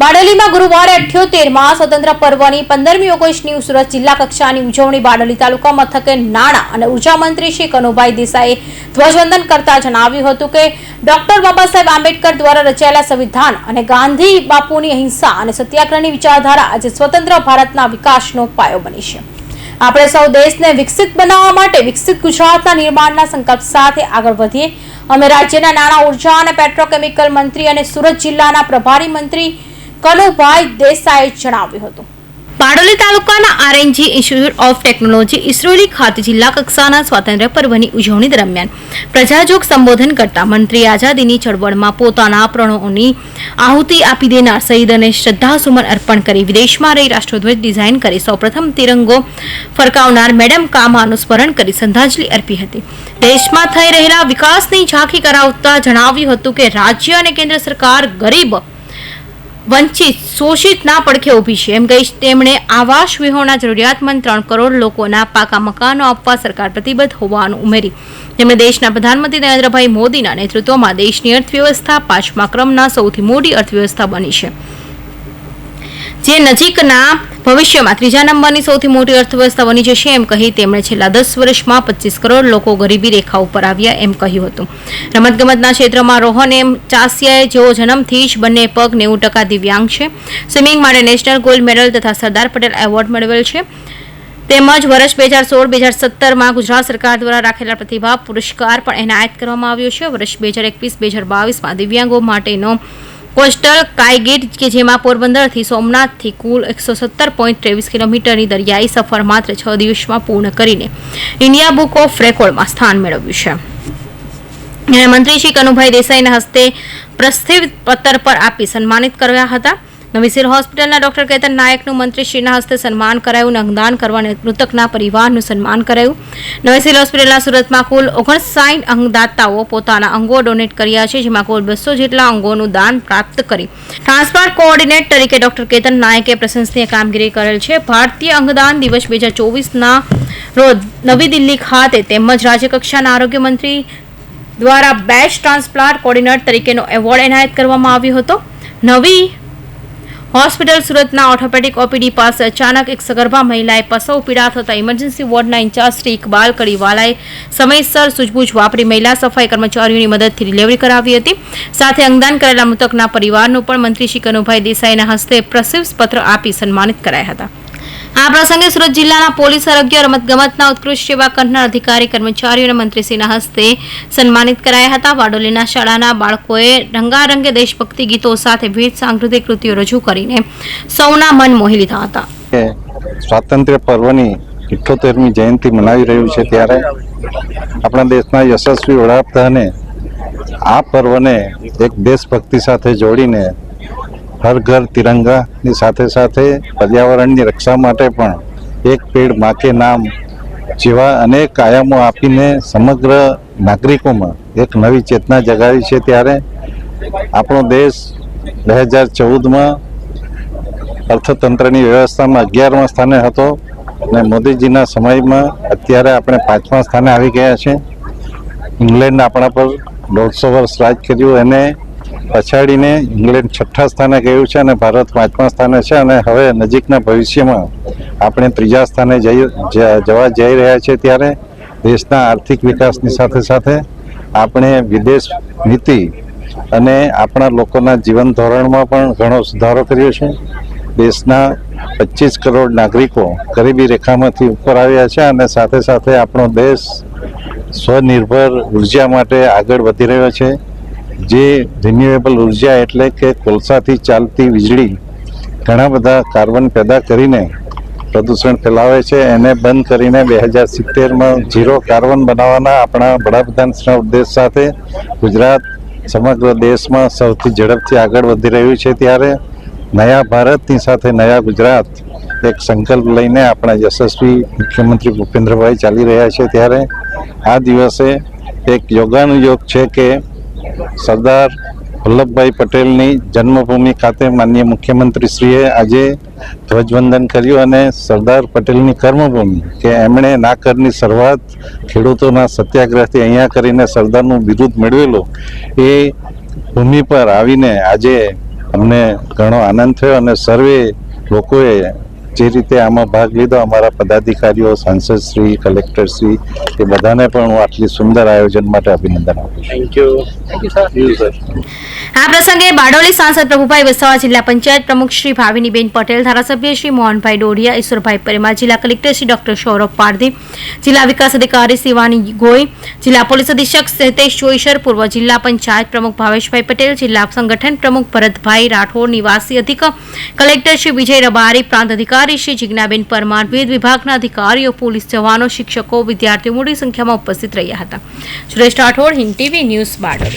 બારડોલીમાં ગુરુવારે અઠ્યોતેરમાં સ્વતંત્ર પર્વની પંદરમી ઓગસ્ટની સુરત જિલ્લા કક્ષાની ઉજવણી બારડોલી તાલુકા મથકે નાણાં અને ઊર્જા મંત્રી શ્રી કનુભાઈ દેસાઈએ ધ્વજવંદન કરતા જણાવ્યું હતું કે ડોક્ટર બાબા સાહેબ આંબેડકર દ્વારા રચાયેલા સંવિધાન અને ગાંધી બાપુની અહિંસા અને સત્યાગ્રહની વિચારધારા આજે સ્વતંત્ર ભારતના વિકાસનો પાયો બની છે. આપણે સૌ દેશને વિકસિત બનાવવા માટે વિકસિત ગુજરાતના નિર્માણના સંકલ્પ સાથે આગળ વધીએ. અમે રાજ્યના નાણાં, ઊર્જા અને પેટ્રોકેમિકલ મંત્રી અને સુરત જિલ્લાના પ્રભારી મંત્રી કનુભાઈ દેસાઈએ જણાવ્યું હતું. બારડોલી તાલુકાના RNG institute of technology Isroli ખાતે જિલ્લા કક્ષાના સ્વાતંત્ર્ય પર્વની ઉજવણી દરમિયાન પ્રજાજોગ સંબોધન કરતા મંત્રી આઝાદીની ચળવળમાં પોતાના પ્રણોની આહુતિ આપી દેનાર શહીદને શ્રદ્ધાસુમન અર્પણ કરી વિદેશમાં રહી રાષ્ટ્રધ્વજ ડિઝાઇન કરી સૌપ્રથમ તિરંગો ફરકાવનાર મેડમ કામાનું સ્મરણ કરી શ્રદ્ધાંજલિ અર્પી હતી. દેશમાં થઈ રહેલા વિકાસની ઝાંખી કરાવતા જણાવ્યું હતું કે રાજ્ય અને કેન્દ્ર સરકાર ગરીબ વંચિત શોષિતના પડખે ઊભી છે. એમ કહી તેમણે આવાસ વિહોણા જરૂરિયાતમંદ ત્રણ કરોડ લોકોના પાકા મકાનો આપવા સરકાર પ્રતિબદ્ધ હોવાનું ઉમેરી તેમણે દેશના પ્રધાનમંત્રી નરેન્દ્રભાઈ મોદીના નેતૃત્વમાં દેશની અર્થવ્યવસ્થા પાંચમા ક્રમના સૌથી મોટી અર્થવ્યવસ્થા બની છે. જે નજીકના ભવિષ્યમાં ત્રીજા નંબરની સૌથી મોટી અર્થવ્યવસ્થા બની જશે એમ કહી તેમણે છેલ્લા દસ વર્ષમાં પચીસ કરોડ લોકો ગરીબી રેખા ઉપર આવ્યા એમ કહ્યું હતું. રમતગમતના ક્ષેત્રમાં રોહન એમ ચાસિયાએ જેઓ જન્મથી જ બંને પગ નેવું ટકા દિવ્યાંગ છે. સ્વિમિંગ માટે નેશનલ ગોલ્ડ મેડલ તથા સરદાર પટેલ એવોર્ડ મેળવેલ છે. તેમજ વર્ષ બે હજાર સોળ, બે હજાર સત્તરમાં ગુજરાત સરકાર દ્વારા રાખેલા પ્રતિભા પુરસ્કાર પણ એનાયત કરવામાં આવ્યો છે. વર્ષ બે હજાર એકવીસ, બે હજાર બાવીસમાં દિવ્યાંગો માટેનો કોસ્ટલ કાયગીટ કે જેમાં પોરબંદરથી સોમનાથથી કુલ એકસો સત્તર પોઈન્ટ ત્રેવીસ કિલોમીટરની દરિયાઈ સફર માત્ર છ દિવસમાં પૂર્ણ કરીને ઇન્ડિયા બુક ઓફ રેકોર્ડમાં સ્થાન મેળવ્યું છે. મંત્રી શ્રી કનુભાઈ દેસાઈના હસ્તે પ્રસ્થિત પત્ર પર આપી સન્માનિત કર્યા હતા. નવી હોસ્પિટલના ડોક્ટર કેતન નાયકનું મંત્રીશ્રીના હસ્તે સન્માન કરાયું અંગદાન કરવા મૃતકના પરિવારનું સન્માન કરાયું. નવી હોસ્પિટલના સુરતમાં કુલ ઓગણસાઠ અંગદાતાઓ પોતાના અંગો ડોનેટ કર્યા છે, જેમાં કુલ બસો જેટલા અંગોનું દાન પ્રાપ્ત કરી ટ્રાન્સપ્લાન્ટ કોઓર્ડિનેટ તરીકે ડોક્ટર કેતન નાયકે પ્રશંસનીય કામગીરી કરેલ છે. ભારતીય અંગદાન દિવસ બે હજાર ચોવીસના રોજ નવી દિલ્હી ખાતે તેમજ રાજ્યકક્ષાના આરોગ્ય મંત્રી દ્વારા બેસ્ટ ટ્રાન્સપ્લાન્ટ કોર્ડિનેટર તરીકેનો એવોર્ડ એનાયત કરવામાં આવ્યો હતો. નવી હોસ્પિટલ સુરતના ઓર્થોપેડિક ઓપીડી પાસે અચાનક એક સગર્ભા મહિલાએ પસવ પીડા થતા ઇમરજન્સી વોર્ડના ઇન્ચાર્જ શ્રી ઇકબાલ કડીવાલાએ સમયસર સૂઝબૂછ વાપરી મહિલા સફાઈ કર્મચારીઓની મદદથી ડિલિવરી કરાવી હતી. સાથે અંગદાન કરેલા મૃતકના પરિવારનું પણ મંત્રી શ્રી કનુભાઈ દેસાઈના હસ્તે પ્રશિક્ષ પત્ર આપી સન્માનિત કરાયા હતા. આ પ્રસંગે સુરત જિલ્લાના પોલીસ આરોગ્ય રમતગમતના ઉત્કૃષ્ટ સેવા કરનાર અધિકારી કર્મચારીઓને મંત્રીશ્રીના હસ્તે સન્માનિત કરાયા હતા. વાડોલીના શાળાના બાળકોએ રંગારંગે દેશભક્તિ ગીતો સાથે વિવિધ સાંસ્કૃતિક કૃતિઓ રજૂ કરીને સૌના મન મોહી લીધા હતા. સ્વાતંત્ર્ય પર્વની ઇઠ્ઠોતેરમી જયંતિ મનાવી રહ્યું છે ત્યારે આપણા દેશના યશસ્વી વડાપ્રધાને આ પર્વને એક દેશભક્તિ સાથે જોડીને હર ઘર તિરંગાની સાથે સાથે પર્યાવરણની રક્ષા માટે પણ એક પેડ માકે નામ જેવા અનેક આયામો આપીને સમગ્ર નાગરિકોમાં એક નવી ચેતના જગાવી છે ત્યારે આપણો દેશ બે હજાર ચૌદમાં અર્થતંત્રની વ્યવસ્થામાં અગિયારમા સ્થાને હતો અને મોદીજીના સમયમાં અત્યારે આપણે પાંચમા સ્થાને આવી ગયા છે. ઇંગ્લેન્ડ આપણા પર દોઢસો વર્ષ રાજ કર્યું. એને પછાડીને ઇંગ્લેન્ડ છઠ્ઠા સ્થાને ગયું છે અને ભારત પાંચમા સ્થાને છે અને હવે નજીકના ભવિષ્યમાં આપણે ત્રીજા સ્થાને જઈ જવા જઈ રહ્યા છે ત્યારે દેશના આર્થિક વિકાસની સાથે સાથે આપણે વિદેશ નીતિ અને આપણા લોકોના જીવન ધોરણમાં પણ ઘણો સુધારો કર્યો છે. દેશના પચીસ કરોડ નાગરિકો ગરીબી રેખામાંથી ઉપર આવ્યા છે અને સાથે સાથે આપણો દેશ સ્વનિર્ભર ઊર્જા માટે આગળ વધી રહ્યો છે. જે રિન્યુએબલ ઊર્જા એટલે કે કોલસાથી ચાલતી વીજળી ઘણા બધા કાર્બન પેદા કરીને પ્રદૂષણ ફેલાવે છે. એને બંધ કરીને બે હજાર સિત્તેરમાં ઝીરો કાર્બન બનાવવાના આપણા વડાપ્રધાનશ્રીના ઉદ્દેશ સાથે ગુજરાત સમગ્ર દેશમાં સૌથી ઝડપથી આગળ વધી રહ્યું છે ત્યારે નયા ભારતની સાથે નયા ગુજરાત એક સંકલ્પ લઈને આપણા યશસ્વી મુખ્યમંત્રી ભૂપેન્દ્રભાઈ ચાલી રહ્યા છે ત્યારે આ દિવસે એક યોગાનુયોગ છે કે સરદાર વલ્લભભાઈ પટેલની જન્મભૂમિ ખાતે માન્ય મુખ્યમંત્રીશ્રીએ આજે ધ્વજવંદન કર્યું અને સરદાર પટેલની કર્મભૂમિ કે એમણે નાકરની શરૂઆત ખેડૂતોના સત્યાગ્રહથી અહીંયા કરીને સરદારનું બિરુદ મેળવેલું એ ભૂમિ પર આવીને આજે અમને ઘણો આનંદ થયો અને સર્વે લોકોએ જે રીતે આમાં ભાગ લીધો અમારા પદાધિકારીઓ સાંસદશ્રી કલેક્ટરશ્રી એ બધાને પણ હું આટલી સુંદર આયોજન માટે અભિનંદન આપું છું. Thank you thank you sir આ પ્રસંગે બારડોલી સાંસદ પ્રભુભાઈ વસાવા જિલ્લા પંચાયત પ્રમુખ શ્રી ભાવિનીબેન પટેલ ધારાસભ્ય શ્રી મોહનભાઈ ડોડિયા ઈશ્વરભાઈ પરમાર જિલ્લા કલેક્ટર શ્રી ડોક્ટર સૌરભ પારધી જિલ્લા વિકાસ અધિકારી શિવાની ગોઈ જિલ્લા પોલીસ અધિક્ષક હિતેશ જોઈશર પૂર્વ જિલ્લા પંચાયત પ્રમુખ ભાવેશભાઈ પટેલ જિલ્લા સંગઠન પ્રમુખ ભરતભાઈ રાઠોડ નિવાસી અધિક કલેક્ટર શ્રી વિજય રબારી પ્રાંત અધિકારી શ્રી જિજ્ઞાબેન પરમાર વિવિધ વિભાગના અધિકારીઓ, પોલીસ જવાનો, શિક્ષકો, વિદ્યાર્થીઓ મોટી સંખ્યામાં ઉપસ્થિત રહ્યા હતા. Suresh Rathod, Hind TV news Bardoli.